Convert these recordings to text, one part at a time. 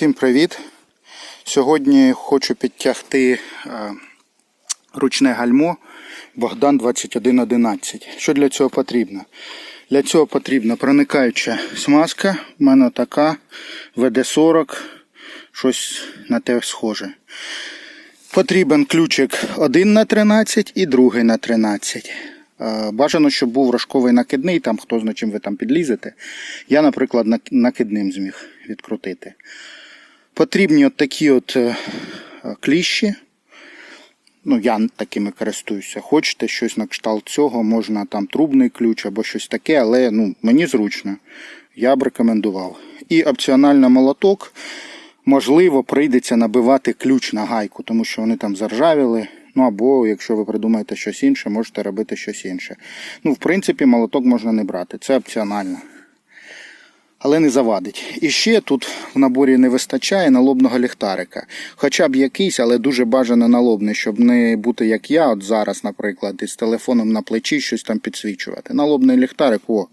Всім привіт! Сьогодні хочу підтягти е, ручне гальмо Богдан 2111. Що для цього потрібно? Для цього потрібна проникаюча смазка. У мене така ВД-40, щось на те схоже. Потрібен ключик 1 на 13 і другий на 13. Е, Бажано, щоб був рожковий накидний, там хто зна чим ви там підлізете. Я, наприклад, накидним зміг відкрутити. Потрібні от такі от е, кліщі. Ну, я такими користуюся. Хочете щось на кшталт цього, можна там трубний ключ або щось таке, але ну, мені зручно. Я б рекомендував. І опціонально молоток. Можливо, прийдеться набивати ключ на гайку, тому що вони там заржавіли. Ну або якщо ви придумаєте щось інше, можете робити щось інше. Ну, в принципі, молоток можна не брати. Це опціонально але не завадить. І ще тут в наборі не вистачає налобного ліхтарика. Хоча б якийсь, але дуже бажано налобний, щоб не бути як я, от зараз, наприклад, із телефоном на плечі щось там підсвічувати. Налобний ліхтарик, о,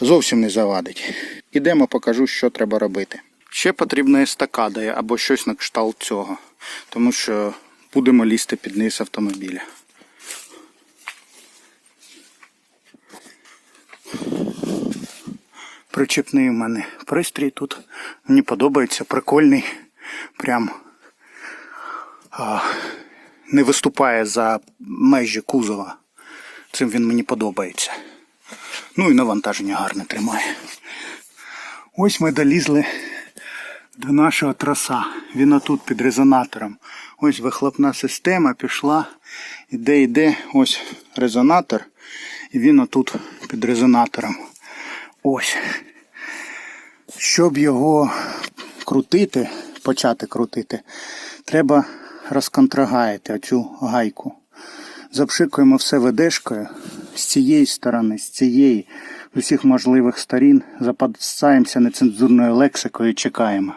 зовсім не завадить. Ідемо, покажу, що треба робити. Ще потрібна естакада або щось на кшталт цього, тому що будемо лізти під низ автомобіля. Причепний у мене пристрій тут. Мені подобається, прикольний. Прям а, не виступає за межі кузова. Цим він мені подобається. Ну і навантаження гарне тримає. Ось ми долізли до нашого траса. Він отут під резонатором. Ось вихлопна система пішла. Іде, йде, ось резонатор. І він отут під резонатором. Ось. Щоб його крутити, почати крутити, треба розконтрагаяти оцю гайку. Запшикуємо все ведешкою з цієї сторони, з цієї, з усіх можливих сторін, запасаємося нецензурною лексикою і чекаємо.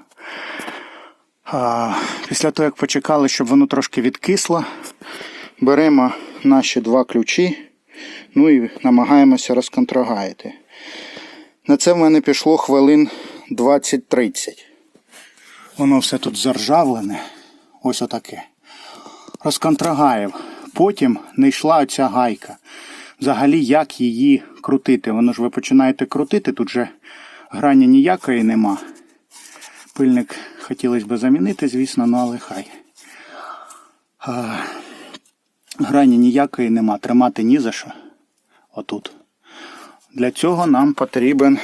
А, після того, як почекали, щоб воно трошки відкисло, беремо наші два ключі, ну і намагаємося розконтрагаяти. На це в мене пішло хвилин 20-30. Воно все тут заржавлене. Ось отаке. Розконтрагаїв. Потім не йшла оця гайка. Взагалі, як її крутити? Воно ж ви починаєте крутити, тут же грані ніякої нема. Пильник хотілося б замінити, звісно, ну але хай. А, грані ніякої нема. Тримати ні за що. Отут. Для цього нам потрібен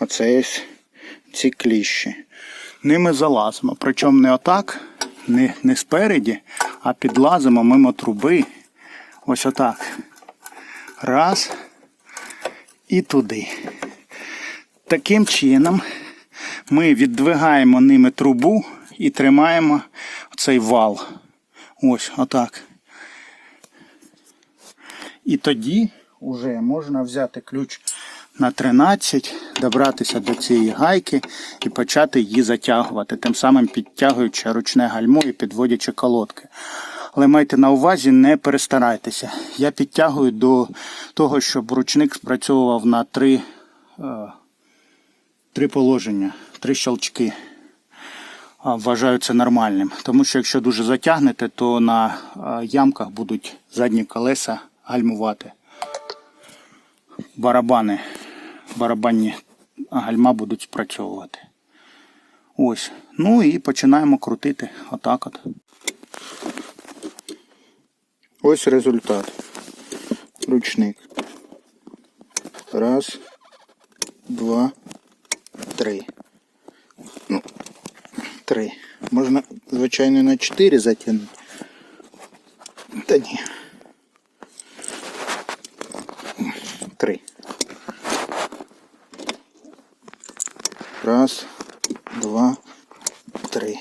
ось ці кліщі. Ними залазимо. Причому не отак, не, не спереді, а підлазимо мимо труби. Ось отак. Раз. І туди. Таким чином ми віддвигаємо ними трубу і тримаємо цей вал. Ось отак. І тоді вже можна взяти ключ на 13, добратися до цієї гайки і почати її затягувати, тим самим підтягуючи ручне гальмо і підводячи колодки. Але майте на увазі, не перестарайтеся. Я підтягую до того, щоб ручник спрацьовував на три, е, три положення, три щелчки. Вважаю це нормальним. Тому що якщо дуже затягнете, то на е, ямках будуть задні колеса гальмувати барабани, барабанні гальма будуть спрацьовувати. Ось. Ну і починаємо крутити. Отак от. Ось результат. Ручник. Раз, два, три. Ну, три. Можна, звичайно, на чотири затягнути. Та ні. Раз, два, три.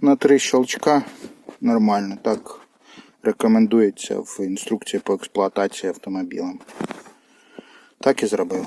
На три щелчка нормально. Так рекомендується в інструкції по експлуатації автомобілем. Так і зробив.